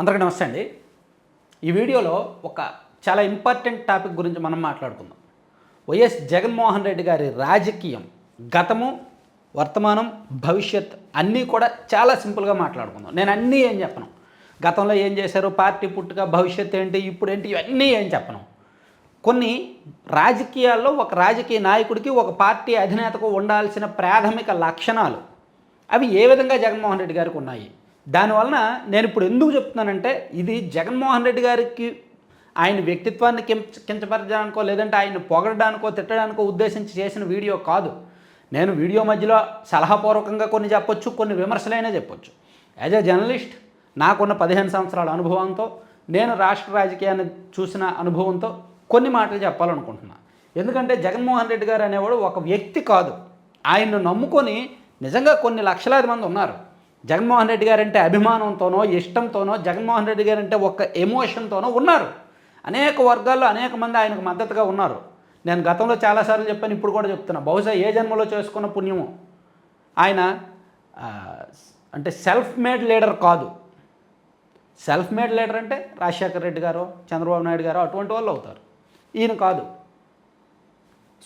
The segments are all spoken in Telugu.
అందరికీ నమస్తే అండి. ఈ వీడియోలో ఒక చాలా ఇంపార్టెంట్ టాపిక్ గురించి మనం మాట్లాడుకుందాం. వైఎస్ జగన్మోహన్ రెడ్డి గారి రాజకీయం గతము వర్తమానం భవిష్యత్ అన్నీ కూడా చాలా సింపుల్గా మాట్లాడుకుందాం. నేను అన్నీ ఏం చెప్పను. గతంలో ఏం చేశారు పార్టీ పుట్టుక భవిష్యత్ ఏంటి ఇప్పుడు ఏంటి ఇవన్నీ ఏం చెప్పను. కొన్ని రాజకీయాల్లో ఒక రాజకీయ నాయకుడికి ఒక పార్టీ అధినేతకు ఉండాల్సిన ప్రాథమిక లక్షణాలు అవి ఏ విధంగా జగన్మోహన్ రెడ్డి గారికి ఉన్నాయి? దానివలన నేను ఇప్పుడు ఎందుకు చెప్తున్నానంటే ఇది జగన్మోహన్ రెడ్డి గారికి ఆయన వ్యక్తిత్వాన్ని కించ కించపరచడానికో లేదంటే ఆయన పొగడడానికో తిట్టడానికో ఉద్దేశించి చేసిన వీడియో కాదు. నేను వీడియో మధ్యలో సలహాపూర్వకంగా కొన్ని చెప్పొచ్చు కొన్ని విమర్శలైనా చెప్పొచ్చు. యాజ్ ఎ జర్నలిస్ట్ నాకున్న పదిహేను సంవత్సరాల అనుభవంతో నేను రాష్ట్ర రాజకీయాన్ని చూసిన అనుభవంతో కొన్ని మాటలు చెప్పాలనుకుంటున్నా. ఎందుకంటే జగన్మోహన్ రెడ్డి గారు అనేవాడు ఒక వ్యక్తి కాదు. ఆయన్ను నమ్ముకొని నిజంగా కొన్ని లక్షలాది మంది ఉన్నారు. జగన్మోహన్ రెడ్డి గారంటే అభిమానంతోనో ఇష్టంతోనో జగన్మోహన్ రెడ్డి గారంటే ఒక ఎమోషన్తోనో ఉన్నారు. అనేక వర్గాల్లో అనేక మంది ఆయనకు మద్దతుగా ఉన్నారు. నేను గతంలో చాలాసార్లు చెప్పాను ఇప్పుడు కూడా చెప్తున్నా. బహుశా ఏ జన్మలో చేసుకున్న పుణ్యమో. ఆయన అంటే సెల్ఫ్ మేడ్ లీడర్ కాదు. సెల్ఫ్ మేడ్ లీడర్ అంటే రాజశేఖర రెడ్డి గారు చంద్రబాబు నాయుడు గారు అటువంటి వాళ్ళు అవుతారు. ఈయన కాదు.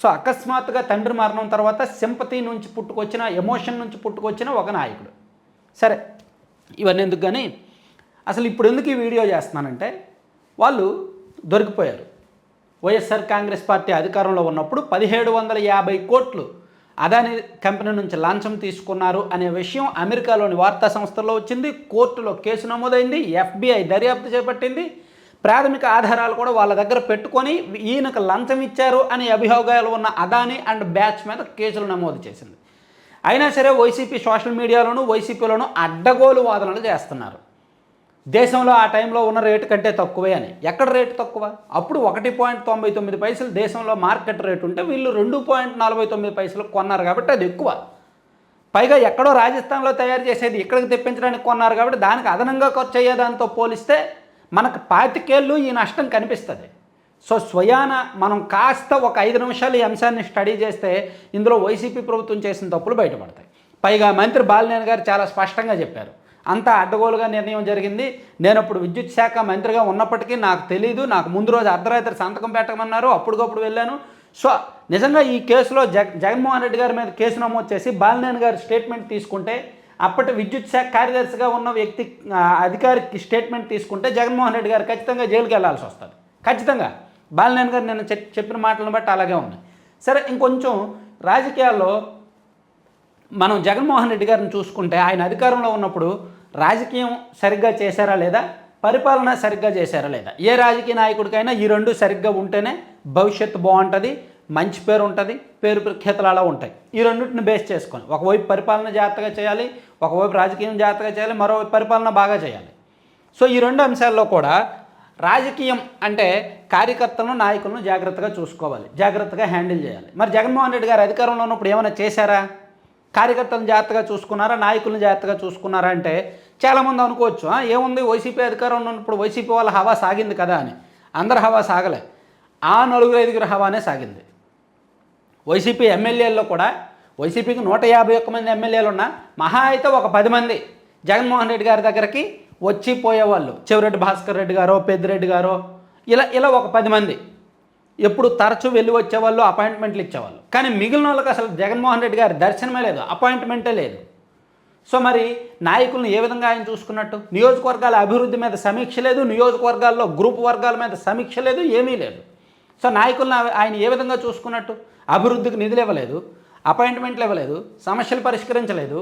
సో అకస్మాత్తుగా తండ్రి మరణం తర్వాత సింపతి నుంచి పుట్టుకొచ్చిన ఎమోషన్ నుంచి పుట్టుకొచ్చిన ఒక నాయకుడు. సరే ఇవన్నీ ఎందుకు కానీ అసలు ఇప్పుడు ఎందుకు ఈ వీడియో చేస్తున్నానంటే వాళ్ళు దొరికిపోయారు. వైఎస్ఆర్ కాంగ్రెస్ పార్టీ అధికారంలో ఉన్నప్పుడు పదిహేడు వందల యాభై కోట్లు అదాని కంపెనీ నుంచి లంచం తీసుకున్నారు అనే విషయం అమెరికాలోని వార్తా సంస్థల్లో వచ్చింది కోర్టులో కేసు నమోదైంది ఎఫ్బిఐ దర్యాప్తు చేపట్టింది ప్రాథమిక ఆధారాలు కూడా వాళ్ళ దగ్గర పెట్టుకొని ఈయనకు లంచం ఇచ్చారు అనే అభియోగాలు ఉన్న అదాని అండ్ బ్యాచ్ మీద కేసులు నమోదు చేసింది. అయినా సరే వైసీపీ సోషల్ మీడియాలోనూ వైసీపీలోనూ అడ్డగోలు వాదనలు చేస్తున్నారు. దేశంలో ఆ టైంలో ఉన్న రేటు కంటే తక్కువే అని. ఎక్కడ రేటు తక్కువ? అప్పుడు ఒకటి పాయింట్ తొంభై తొమ్మిది పైసలు దేశంలో మార్కెట్ రేటు ఉంటే వీళ్ళు రెండు పాయింట్ నలభై తొమ్మిది పైసలు కొన్నారు కాబట్టి అది ఎక్కువ. పైగా ఎక్కడో రాజస్థాన్లో తయారు చేసేది ఇక్కడికి తెప్పించడానికి కొన్నారు కాబట్టి దానికి అదనంగా ఖర్చు అయ్యేదాంతో పోలిస్తే మనకు పాతికేళ్ళు ఈ నష్టం కనిపిస్తుంది. సో స్వయాన మనం కాస్త ఒక ఐదు నిమిషాలు ఈ అంశాన్ని స్టడీ చేస్తే ఇందులో వైసీపీ ప్రభుత్వం చేసిన తప్పులు బయటపడతాయి. పైగా మంత్రి బాలినేని గారు చాలా స్పష్టంగా చెప్పారు. అంతా అడ్డగోలుగా నిర్ణయం జరిగింది. నేను అప్పుడు విద్యుత్ శాఖ మంత్రిగా ఉన్నప్పటికీ నాకు తెలియదు నాకు ముందు రోజు అర్ధరాత్రి సంతకం పెట్టమన్నారు. అప్పటికప్పుడు వెళ్ళాను. సో నిజంగా ఈ కేసులో జగ జగన్మోహన్ రెడ్డి గారి మీద కేసు నమోదు చేసి బాలినేని గారి స్టేట్మెంట్ తీసుకుంటే అప్పటి విద్యుత్ శాఖ కార్యదర్శిగా ఉన్న వ్యక్తి అధికారికి స్టేట్మెంట్ తీసుకుంటే జగన్మోహన్ రెడ్డి గారు ఖచ్చితంగా జైలుకి వెళ్ళాల్సి వస్తుంది. ఖచ్చితంగా. బాలినేని గారు నేను చెప్పిన మాటలను బట్టి అలాగే ఉన్నాయి సరే ఇంకొంచెం రాజకీయాల్లో మనం జగన్మోహన్ రెడ్డి గారిని చూసుకుంటే ఆయన అధికారంలో ఉన్నప్పుడు రాజకీయం సరిగ్గా చేశారా లేదా? పరిపాలన సరిగ్గా చేశారా లేదా? ఏ రాజకీయ నాయకుడికైనా ఈ రెండు సరిగ్గా ఉంటేనే భవిష్యత్తు బాగుంటుంది మంచి పేరు ఉంటుంది పేరు ప్రఖ్యాతలు అలా ఉంటాయి. ఈ రెండింటిని బేస్ చేసుకొని ఒకవైపు పరిపాలన జాగ్రత్తగా చేయాలి ఒకవైపు రాజకీయం జాగ్రత్తగా చేయాలి మరోవైపు పరిపాలన బాగా చేయాలి. సో ఈ రెండు అంశాల్లో కూడా రాజకీయం అంటే కార్యకర్తలను నాయకులను జాగ్రత్తగా చూసుకోవాలి జాగ్రత్తగా హ్యాండిల్ చేయాలి. మరి జగన్మోహన్ రెడ్డి గారు అధికారంలో ఉన్నప్పుడు ఏమైనా చేశారా? కార్యకర్తలను జాగ్రత్తగా చూసుకున్నారా? నాయకులను జాగ్రత్తగా చూసుకున్నారా అంటే చాలామంది అనుకోవచ్చు ఏముంది? వైసీపీ అధికారంలో ఉన్నప్పుడు వైసీపీ వాళ్ళ హవా సాగింది కదా అని. అందరి హవా సాగలే. ఆ నలుగురు ఐదుగురు హవానే సాగింది. వైసీపీ ఎమ్మెల్యేల్లో కూడా వైసీపీకి నూట యాభై ఒక్క మంది ఎమ్మెల్యేలు ఉన్నా మహా అయితే ఒక పది మంది జగన్మోహన్ రెడ్డి గారి దగ్గరికి వచ్చి పోయేవాళ్ళు చెవిరెడ్డి భాస్కర్ రెడ్డి గారో పెద్దిరెడ్డి గారో ఇలా ఇలా ఒక పది మంది. ఎప్పుడు తరచూ వెళ్ళి వచ్చేవాళ్ళు అపాయింట్మెంట్లు ఇచ్చేవాళ్ళు. కానీ మిగిలిన వాళ్ళకి అసలు జగన్మోహన్ రెడ్డి గారి దర్శనమే లేదు అపాయింట్మెంటే లేదు. సో మరి నాయకులను ఏ విధంగా ఆయన చూసుకున్నట్టు? నియోజకవర్గాల అభివృద్ధి మీద సమీక్ష లేదు నియోజకవర్గాల్లో గ్రూప్ వర్గాల మీద సమీక్ష లేదు ఏమీ లేదు. సో నాయకులను ఆయన ఏ విధంగా చూసుకున్నట్టు? అభివృద్ధికి నిధులు ఇవ్వలేదు అపాయింట్మెంట్లు ఇవ్వలేదు సమస్యలు పరిష్కరించలేదు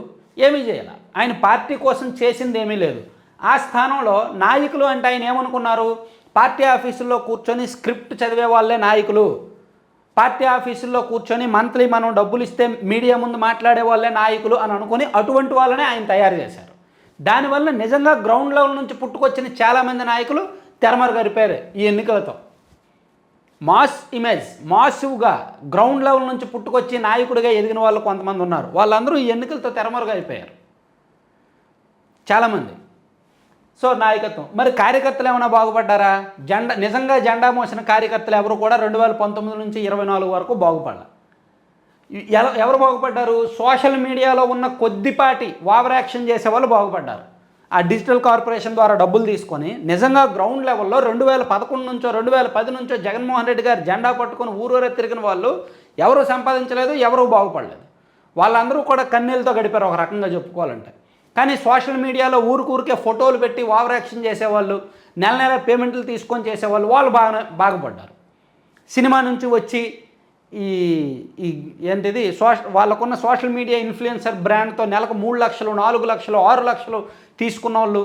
ఏమీ చేయాలి? ఆయన పార్టీ కోసం చేసింది ఏమీ లేదు. ఆ స్థానంలో నాయకులు అంటే ఆయన ఏమనుకున్నారు? పార్టీ ఆఫీసుల్లో కూర్చొని స్క్రిప్ట్ చదివే వాళ్ళే నాయకులు. పార్టీ ఆఫీసుల్లో కూర్చొని మంత్లీ మనం డబ్బులు ఇస్తే మీడియా ముందు మాట్లాడే వాళ్ళే నాయకులు అని అనుకుని అటువంటి వాళ్ళనే ఆయన తయారు చేశారు. దానివల్ల నిజంగా గ్రౌండ్ లెవెల్ నుంచి పుట్టుకొచ్చిన చాలామంది నాయకులు తెరమరుగరిపోయారు ఈ ఎన్నికలతో. మాస్ ఇమేజ్ మాసివ్గా గ్రౌండ్ లెవెల్ నుంచి పుట్టుకొచ్చి నాయకుడిగా ఎదిగిన వాళ్ళు కొంతమంది ఉన్నారు. వాళ్ళందరూ ఈ ఎన్నికలతో తెరమరుగా అయిపోయారు చాలామంది. సో నాయకత్వం మరి కార్యకర్తలు ఏమైనా బాగుపడ్డారా? జెండా నిజంగా జెండా మోసిన కార్యకర్తలు ఎవరు కూడా రెండు వేల పంతొమ్మిది నుంచి ఇరవై నాలుగు వరకు బాగుపడాల. ఎలా ఎవరు బాగుపడ్డారు? సోషల్ మీడియాలో ఉన్న కొద్దిపాటి ఓవర్ యాక్షన్ చేసే వాళ్ళు బాగుపడ్డారు. ఆ డిజిటల్ కార్పొరేషన్ ద్వారా డబ్బులు తీసుకొని నిజంగా గ్రౌండ్ లెవెల్లో రెండు వేల పదకొండు నుంచో రెండు వేల పది నుంచో జగన్మోహన్ రెడ్డి గారు జెండా పట్టుకొని ఊరూరే తిరిగిన వాళ్ళు ఎవరు సంపాదించలేదు ఎవరు బాగుపడలేదు. వాళ్ళందరూ కూడా కన్నీళ్ళతో గడిపారు ఒక రకంగా చెప్పుకోవాలంటే. కానీ సోషల్ మీడియాలో ఊరికూరికే ఫోటోలు పెట్టి ఓవర్ యాక్షన్ చేసేవాళ్ళు నెల నెల పేమెంట్లు తీసుకొని చేసేవాళ్ళు వాళ్ళు బాగా బాగుపడ్డారు. సినిమా నుంచి వచ్చి ఈ ఈ ఏంటిది సోష వాళ్ళకున్న సోషల్ మీడియా ఇన్ఫ్లుయెన్సర్ బ్రాండ్తో నెలకు మూడు లక్షలు నాలుగు లక్షలు ఆరు లక్షలు తీసుకున్న వాళ్ళు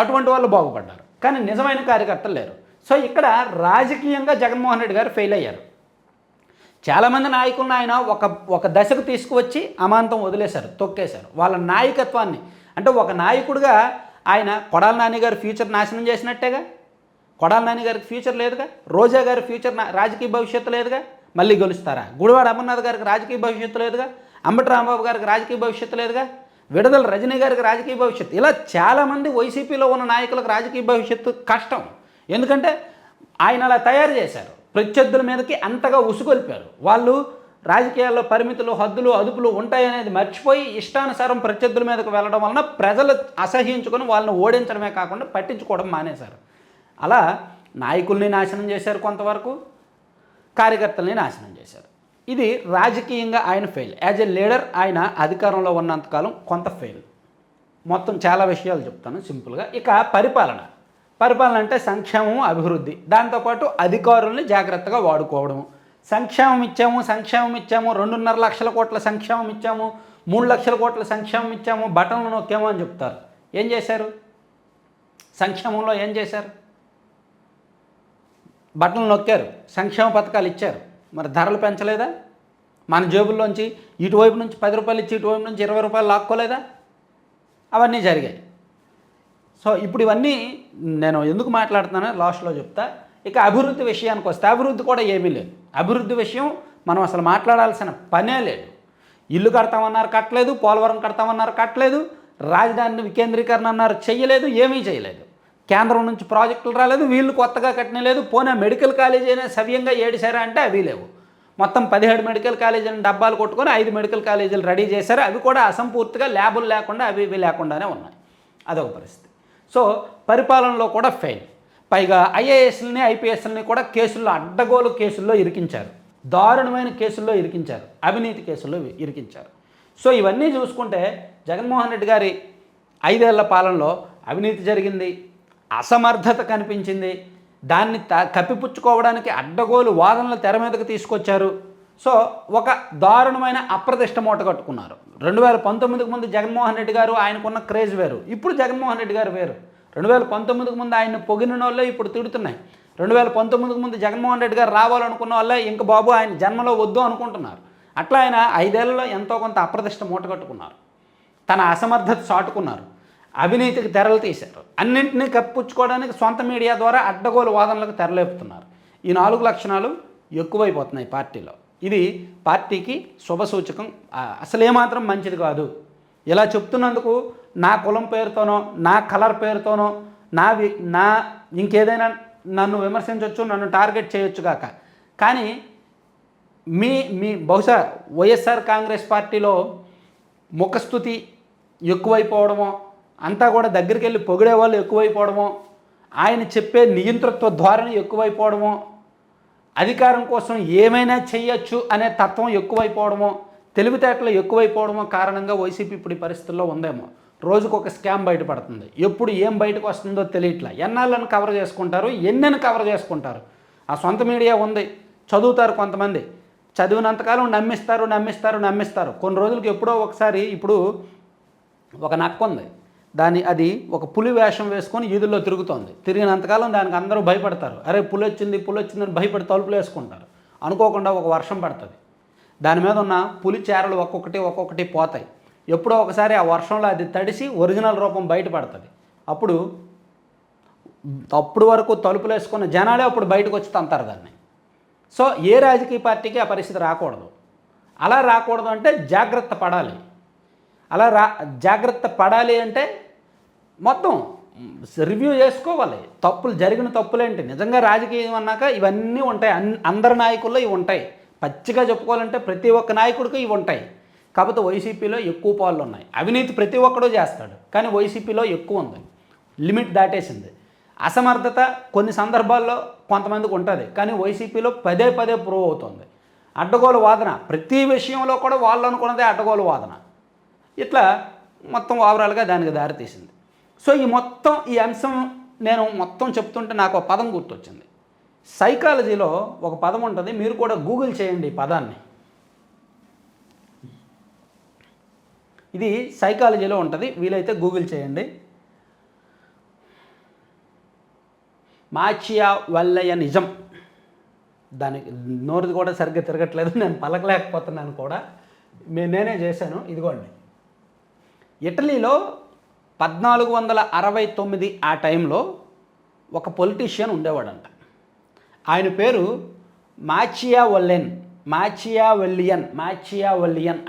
అటువంటి వాళ్ళు బాగుపడ్డారు. కానీ నిజమైన కార్యకర్తలు లేరు. సో ఇక్కడ రాజకీయంగా జగన్మోహన్ రెడ్డి గారు ఫెయిల్ అయ్యారు. చాలామంది నాయకులను ఆయన ఒక ఒక దశకు తీసుకువచ్చి అమాంతం వదిలేశారు తొక్కేశారు. వాళ్ళ నాయకత్వాన్ని అంటే ఒక నాయకుడిగా ఆయన కొడాల నాని గారి ఫ్యూచర్ నాశనం చేసినట్టేగా? కొడాల నాని గారికి ఫ్యూచర్ లేదుగా? రోజా గారి ఫ్యూచర్ నా- రాజకీయ భవిష్యత్తు లేదుగా? మళ్ళీ గెలుస్తారా? గుడివాడ అమర్నాథ్ గారికి రాజకీయ భవిష్యత్తు లేదుగా? అంబటి రాంబాబు గారికి రాజకీయ భవిష్యత్తు లేదుగా? విడుదల రజనీ గారికి రాజకీయ భవిష్యత్తు. ఇలా చాలామంది వైసీపీలో ఉన్న నాయకులకు రాజకీయ భవిష్యత్తు కష్టం. ఎందుకంటే ఆయన అలా తయారు చేశారు. ప్రత్యర్థుల మీదకి అంతగా ఉసుగొల్పారు. వాళ్ళు రాజకీయాల్లో పరిమితులు హద్దులు అదుపులు ఉంటాయనేది మర్చిపోయి ఇష్టానుసారం ప్రత్యర్థుల మీదకు వెళ్ళడం వలన ప్రజలు అసహ్యించుకొని వాళ్ళని ఓడించడమే కాకుండా పట్టించుకోవడం మానేశారు. అలా నాయకుల్ని నాశనం చేశారు కొంతవరకు కార్యకర్తల్ని నాశనం చేశారు. ఇది రాజకీయంగా ఆయన ఫెయిల్ యాజ్ ఎ లీడర్ ఆయన అధికారంలో ఉన్నంతకాలం కొంత ఫెయిల్ మొత్తం చాలా విషయాలు చెప్తాను సింపుల్గా. ఇక పరిపాలన. పరిపాలన అంటే సంక్షేమం అభివృద్ధి. దాంతోపాటు అధికారుల్ని జాగ్రత్తగా వాడుకోవడం సంక్షేమం ఇచ్చాము సంక్షేమం ఇచ్చాము రెండున్నర లక్షల కోట్ల సంక్షేమం ఇచ్చాము మూడు లక్షల కోట్ల సంక్షేమం ఇచ్చాము బటన్లు నొక్కాము అని చెప్తారు. ఏం చేశారు? సంక్షేమంలో ఏం చేశారు? బటన్లు నొక్కారు సంక్షేమ పథకాలు ఇచ్చారు. మరి ధరలు పెంచలేదా? మన జేబుల్లోంచి ఇటువైపు నుంచి పది రూపాయలు ఇచ్చి ఇటువైపు నుంచి ఇరవై రూపాయలు లాక్కోలేదా? అవన్నీ జరిగాయి. సో ఇప్పుడు ఇవన్నీ నేను ఎందుకు మాట్లాడుతున్నానో లాస్ట్లో చెప్తా. ఇక అభివృద్ధి విషయానికి వస్తే అభివృద్ధి కూడా ఏమీ లేదు. అభివృద్ధి విషయం మనం అసలు మాట్లాడాల్సిన పనే లేదు. ఇల్లు కడతామన్నారు కట్టలేదు. పోలవరం కడతామన్నారు కట్టలేదు. రాజధానిని వికేంద్రీకరణ అన్నారు చేయలేదు ఏమీ చేయలేదు కేంద్రం నుంచి ప్రాజెక్టులు రాలేదు. వీళ్ళు కొత్తగా కట్టలేదు పోనే మెడికల్ కాలేజీ అయినా సవ్యంగా ఏడిసారా అంటే అవి లేవు. మొత్తం పదిహేడు మెడికల్ కాలేజీలను డబ్బాలు కొట్టుకొని ఐదు మెడికల్ కాలేజీలు రెడీ చేశారు. అవి కూడా అసంపూర్తిగా ల్యాబులు లేకుండా అవి ఇవి లేకుండానే ఉన్నాయి. అదొక పరిస్థితి. సో పరిపాలనలో కూడా ఫెయిల్ పైగా ఐఏఎస్ని ఐపీఎస్ని కూడా కేసుల్లో అడ్డగోలు కేసుల్లో ఇరికించారు. దారుణమైన కేసుల్లో ఇరికించారు. అవినీతి కేసుల్లో ఇరికించారు. సో ఇవన్నీ చూసుకుంటే జగన్మోహన్ రెడ్డి గారి ఐదేళ్ళ పాలనలో అవినీతి జరిగింది అసమర్థత కనిపించింది దాన్ని త కప్పిపుచ్చుకోవడానికి అడ్డగోలు వాదనలు తెర మీదకి తీసుకొచ్చారు. సో ఒక దారుణమైన అప్రతిష్ట మూట కట్టుకున్నారు. రెండు వేల పంతొమ్మిదికి ముందు జగన్మోహన్ రెడ్డి గారు ఆయనకున్న క్రేజ్ వేరు. ఇప్పుడు జగన్మోహన్ రెడ్డి గారు వేరు. రెండు వేల పంతొమ్మిదికి ముందు ఆయన పొగిన వాళ్ళే ఇప్పుడు తిడుతున్నాయి. రెండు వేల పంతొమ్మిదికి ముందు జగన్మోహన్ రెడ్డి గారు రావాలనుకున్న వాళ్ళే ఇంక బాబు ఆయన జన్మలో వద్దు అనుకుంటున్నారు. అట్లా ఆయన ఐదేళ్ళలో ఎంతో కొంత అప్రదిష్ట మూట కట్టుకున్నారు. తన అసమర్థత చాటుకున్నారు. అవినీతికి తెరలు తీశారు. అన్నింటినీ కప్పుచ్చుకోవడానికి సొంత మీడియా ద్వారా అడ్డగోలు వాదనలకు తెరలేపుతున్నారు. ఈ నాలుగు లక్షణాలు ఎక్కువైపోతున్నాయి పార్టీలో. ఇది పార్టీకి శుభసూచకం అసలేమాత్రం అసలు ఏమాత్రం మంచిది కాదు. ఇలా చెప్తున్నందుకు నా కులం పేరుతోనో నా కలర్ పేరుతోనో నా వి నా ఇంకేదైనా నన్ను విమర్శించవచ్చు నన్ను టార్గెట్ చేయొచ్చు కాక కానీ మీ మీ బహుశా వైఎస్ఆర్ కాంగ్రెస్ పార్టీలో ముఖస్థుతి ఎక్కువైపోవడమో అంతా కూడా దగ్గరికి వెళ్ళి పొగిడే వాళ్ళు ఎక్కువైపోవడమో ఆయన చెప్పే నియంతృత్వ ధోరణి ఎక్కువైపోవడమో అధికారం కోసం ఏమైనా చేయొచ్చు అనే తత్వం ఎక్కువైపోవడమో తెలివితేటలు ఎక్కువైపోవడమో కారణంగా వైసీపీ ఇప్పుడు ఈ పరిస్థితుల్లో ఉందేమో. రోజుకు ఒక స్కామ్ బయటపడుతుంది. ఎప్పుడు ఏం బయటకు వస్తుందో తెలియట్లా. ఎన్నాళ్ళని కవర్ చేసుకుంటారు? ఎన్నెన్ని కవర్ చేసుకుంటారు? ఆ సొంత మీడియా ఉంది. చదువుతారు కొంతమంది. చదివినంతకాలం నమ్మిస్తారు నమ్మిస్తారు నమ్మిస్తారు. కొన్ని రోజులకి ఎప్పుడో ఒకసారి ఇప్పుడు ఒక నక్క ఉంది. దాని అది ఒక పులి వేషం వేసుకొని ఈదుల్లో తిరుగుతోంది. తిరిగినంతకాలం దానికి అందరూ భయపడతారు. అరే పులి వచ్చింది పులి వచ్చిందని భయపడి తలుపులు వేసుకుంటారు. అనుకోకుండా ఒక వర్షం పడుతుంది. దాని మీద ఉన్న పులి చేరలు ఒక్కొక్కటి ఒక్కొక్కటి పోతాయి. ఎప్పుడో ఒకసారి ఆ వర్షంలో అది తడిసి ఒరిజినల్ రూపం బయటపడుతుంది. అప్పుడు అప్పుడు వరకు తలుపులు వేసుకున్న జనాలే అప్పుడు బయటకు వచ్చి తంతారు దాన్ని. సో ఏ రాజకీయ పార్టీకి ఆ పరిస్థితి రాకూడదు. అలా రాకూడదు అంటే జాగ్రత్త పడాలి. అలా రా జాగ్రత్త పడాలి అంటే మొత్తం రివ్యూ చేసుకోవాలి. తప్పులు జరిగిన తప్పులేంటి? నిజంగా రాజకీయం అన్నాక ఇవన్నీ ఉంటాయి. అన్ అందరి నాయకుల్లో ఇవి ఉంటాయి. పచ్చిగా చెప్పుకోవాలంటే ప్రతి ఒక్క నాయకుడికి ఇవి ఉంటాయి. కాకపోతే వైసీపీలో ఎక్కువ పాలు ఉన్నాయి. అవినీతి ప్రతి ఒక్కడూ చేస్తాడు. కానీ వైసీపీలో ఎక్కువ ఉంది. లిమిట్ దాటేసింది. అసమర్థత కొన్ని సందర్భాల్లో కొంతమందికి ఉంటుంది. కానీ వైసీపీలో పదే పదే ప్రూవ్ అవుతుంది. అడ్డగోలు వాదన ప్రతి విషయంలో కూడా వాళ్ళు అనుకున్నదే అడ్డగోలు వాదన. ఇట్లా మొత్తం ఓవరాల్గా దానికి దారితీసింది సో ఈ మొత్తం ఈ అంశం నేను మొత్తం చెప్తుంటే నాకు ఒక పదం గుర్తొచ్చింది. సైకాలజీలో ఒక పదం ఉంటుంది. మీరు కూడా గూగుల్ చేయండి ఈ పదాన్ని. ఇది సైకాలజీలో ఉంటుంది. వీలైతే గూగుల్ చేయండి. మాచియా వల్లయ్య నిజం. దానికి నోరుది కూడా సరిగ్గా తిరగట్లేదు. నేను పలకలేకపోతున్నాను కూడా. నేనే చేశాను. ఇదిగోండి. ఇటలీలో పద్నాలుగు వందల అరవై తొమ్మిది ఆ టైంలో ఒక పొలిటీషియన్ ఉండేవాడంట. ఆయన పేరు మాచియా వల్లెన్. మాచియా వల్లియన్ మాచియా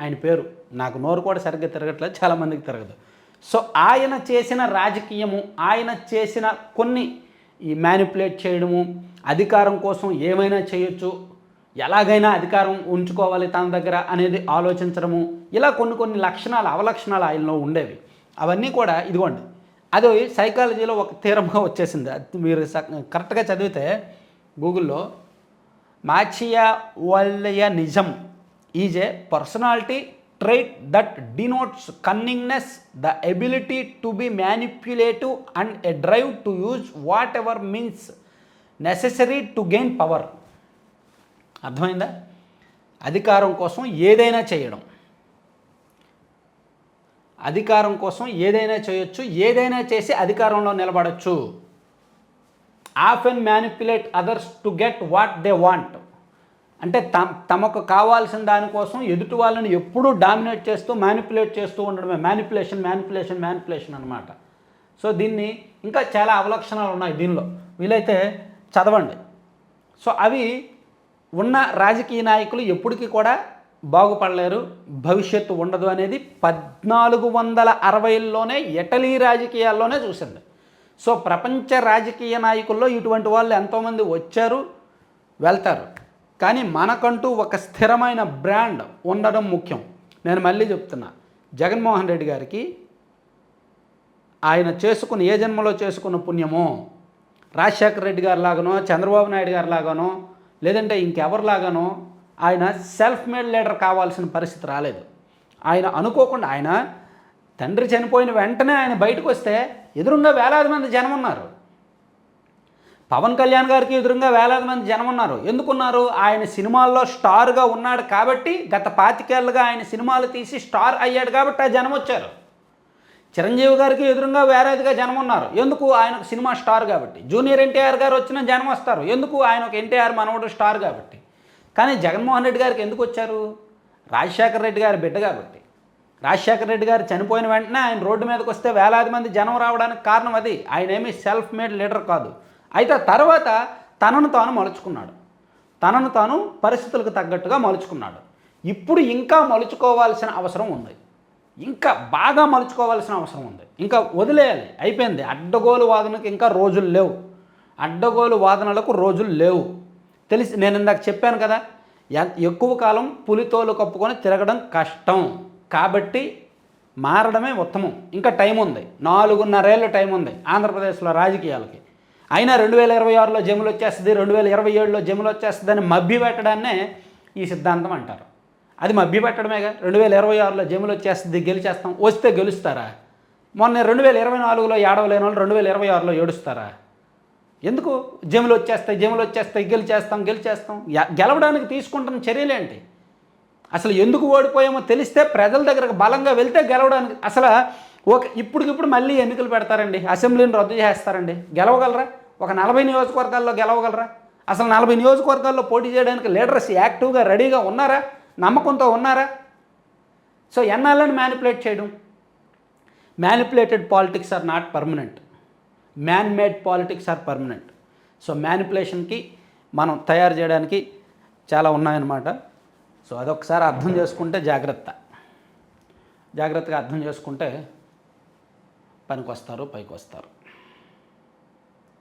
ఆయన పేరు. నాకు నోరు కూడా సరిగ్గా తిరగట్లేదు చాలామందికి తిరగదు. సో ఆయన చేసిన రాజకీయము ఆయన చేసిన కొన్ని ఈ మ్యానిపులేట్ చేయడము అధికారం కోసం ఏమైనా చేయొచ్చు ఎలాగైనా అధికారం ఉంచుకోవాలి తన దగ్గర అనేది ఆలోచించడము ఇలా కొన్ని కొన్ని లక్షణాలు అవలక్షణాలు ఆయనలో ఉండేవి. అవన్నీ కూడా ఇదిగోండి అది సైకాలజీలో ఒక తీరంగా వచ్చేసింది. మీరు స- కరెక్ట్గా చదివితే గూగుల్లో Machiavellianism is a personality trait that denotes cunningness the ability to be manipulative and a drive to use whatever means necessary to gain power. అర్థమైందా? అధికారం కోసం ఏదైనా చేయడం. అధికారం కోసం ఏదైనా చేయొచ్చు ఏదైనా చేసి అధికారంలో నిలబడచ్చు. Often manipulate others to get what they want అంటే తమ తమకు కావాల్సిన దానికోసం ఎదుటి వాళ్ళని ఎప్పుడూ డామినేట్ చేస్తూ మ్యానిపులేట్ చేస్తూ ఉండడమే. మ్యానిపులేషన్ మ్యానిపులేషన్ మ్యానిపులేషన్ అనమాట సో దీన్ని ఇంకా చాలా అవలక్షణాలు ఉన్నాయి దీనిలో. వీలైతే చదవండి. సో అవి ఉన్న రాజకీయ నాయకులు ఎప్పటికీ కూడా బాగుపడలేరు. భవిష్యత్తు ఉండదు అనేది పద్నాలుగు వందల అరవైలోనే ఇటలీ రాజకీయాల్లోనే చూసింది. సో ప్రపంచ రాజకీయ నాయకుల్లో ఇటువంటి వాళ్ళు ఎంతోమంది వచ్చారు వెళ్తారు. కానీ మనకంటూ ఒక స్థిరమైన బ్రాండ్ ఉండడం ముఖ్యం. నేను మళ్ళీ చెప్తున్నా జగన్మోహన్ రెడ్డి గారికి ఆయన చేసుకున్న ఏ జన్మలో చేసుకున్న పుణ్యమో రాజశేఖర రెడ్డి గారి లాగానో చంద్రబాబు నాయుడు గారి లాగానో లేదంటే ఇంకెవరిలాగానో ఆయన సెల్ఫ్ మేడ్ లీడర్ కావాల్సిన పరిస్థితి రాలేదు. ఆయన అనుకోకుండా ఆయన తండ్రి చనిపోయిన వెంటనే ఆయన బయటకు వస్తే ఎదురుగా వేలాది మంది జనం ఉన్నారు పవన్ కళ్యాణ్ గారికి ఎదురుగా వేలాది మంది జనం ఉన్నారు ఎందుకున్నారు? ఆయన సినిమాల్లో స్టార్గా ఉన్నాడు కాబట్టి గత పాతికేళ్ళుగా ఆయన సినిమాలు తీసి స్టార్ అయ్యాడు కాబట్టి ఆ జనం వచ్చారు చిరంజీవి గారికి ఎదురుగా వేరేదిగా జనం ఉన్నారు ఎందుకు? ఆయన సినిమా స్టార్ కాబట్టి. జూనియర్ ఎన్టీఆర్ గారు వచ్చిన జనం వస్తారు ఎందుకు? ఆయన ఒక ఎన్టీఆర్ మనవడు స్టార్ కాబట్టి. కానీ జగన్మోహన్ రెడ్డి గారికి ఎందుకు వచ్చారు? రాజశేఖర రెడ్డి గారి బిడ్డ కాబట్టి. రాజశేఖర రెడ్డి గారు చనిపోయిన వెంటనే ఆయన రోడ్డు మీదకి వస్తే వేలాది మంది జనం రావడానికి కారణం అది. ఆయన ఏమీ సెల్ఫ్ మేడ్ లీడర్ కాదు. అయితే తర్వాత తనను తాను మలుచుకున్నాడు. తనను తాను పరిస్థితులకు తగ్గట్టుగా మలుచుకున్నాడు. ఇప్పుడు ఇంకా మలుచుకోవాల్సిన అవసరం ఉంది. ఇంకా బాగా మలుచుకోవాల్సిన అవసరం ఉంది. ఇంకా వదిలేయాలి. అయిపోయింది. అడ్డగోలు వాదనకు ఇంకా రోజులు లేవు. అడ్డగోలు వాదనలకు రోజులు లేవు. తెలిసి నేను ఇందాక చెప్పాను కదా ఎ- ఎక్కువ కాలం పులితోలు కప్పుకొని తిరగడం కష్టం. కాబట్టి మారడమే ఉత్తమం. ఇంకా టైం ఉంది. నాలుగున్నరేళ్ళ టైం ఉంది ఆంధ్రప్రదేశ్లో రాజకీయాలకి. అయినా రెండు వేల ఇరవై ఆరులో జములు వచ్చేస్తుంది రెండు వేల ఇరవై ఏడులో జములు వచ్చేస్తుంది అని మభ్య పెట్టడాన్నే ఈ సిద్ధాంతం అంటారు. అది మభ్య పెట్టడమేగా? రెండు వేల ఇరవై ఆరులో జములు వచ్చేస్తుంది గెలిచేస్తాం. వస్తే గెలుస్తారా? మొన్న రెండు వేల ఇరవై నాలుగులో ఏడవలేని వాళ్ళు రెండు వేల ఇరవై ఆరులో ఏడుస్తారా? ఎందుకు? జములు వచ్చేస్తాయి జములు వచ్చేస్తాయి గెలిచేస్తాం గెలిచేస్తాం. గెలవడానికి తీసుకుంటున్న చర్యలేంటి? అసలు ఎందుకు ఓడిపోయామో తెలిస్తే ప్రజల దగ్గరకు బలంగా వెళ్తే గెలవడానికి. అసలు ఒక ఇప్పటికిప్పుడు మళ్ళీ ఎన్నికలు పెడతారండి. అసెంబ్లీని రద్దు చేస్తారండి. గెలవగలరా? ఒక నలభై నియోజకవర్గాల్లో గెలవగలరా? అసలు నలభై నియోజకవర్గాల్లో పోటీ చేయడానికి లీడర్స్ యాక్టివ్గా రెడీగా ఉన్నారా? నమ్మకంతో ఉన్నారా? సో ఎన్నాళ్ళని మ్యానిపులేట్ చేయడం? Manipulated politics are not permanent man made politics are permanent so మ్యానిపులేషన్కి మనం తయారు చేయడానికి చాలా ఉన్నాయన్నమాట. సో అదొకసారి అర్థం చేసుకుంటే జాగ్రత్త. జాగ్రత్తగా అర్థం చేసుకుంటే పనికి వస్తారు పైకి వస్తారు